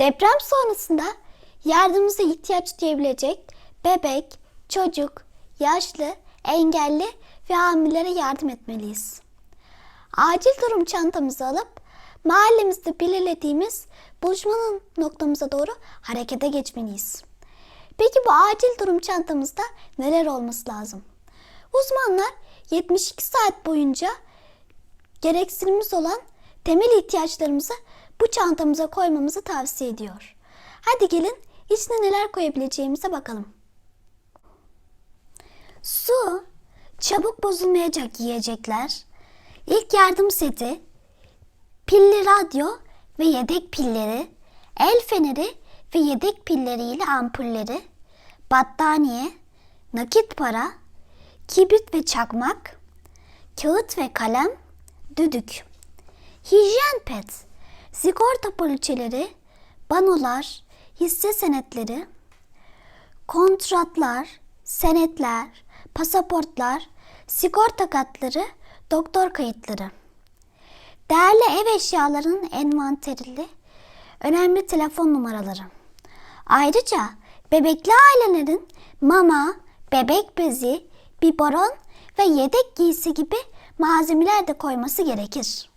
Deprem sonrasında yardımımıza ihtiyaç duyabilecek bebek, çocuk, yaşlı, engelli ve hamilelere yardım etmeliyiz. Acil durum çantamızı alıp mahallemizde belirlediğimiz buluşmanın noktamıza doğru harekete geçmeliyiz. Peki bu acil durum çantamızda neler olması lazım? Uzmanlar 72 saat boyunca gereksinimiz olan temel ihtiyaçlarımızı bu çantamıza koymamızı tavsiye ediyor. Hadi gelin içine neler koyabileceğimize bakalım. Su, çabuk bozulmayacak yiyecekler, ilk yardım seti, pilli radyo ve yedek pilleri, el feneri ve yedek pilleriyle ampulleri, battaniye, nakit para, kibrit ve çakmak, kağıt ve kalem, düdük, hijyen pet, sigorta poliçeleri, banolar, hisse senetleri, kontratlar, senetler, pasaportlar, sigorta katları, doktor kayıtları. Değerli ev eşyalarının envanterili, önemli telefon numaraları. Ayrıca bebekli ailelerin mama, bebek bezi, biberon ve yedek giysi gibi malzemeler de koyması gerekir.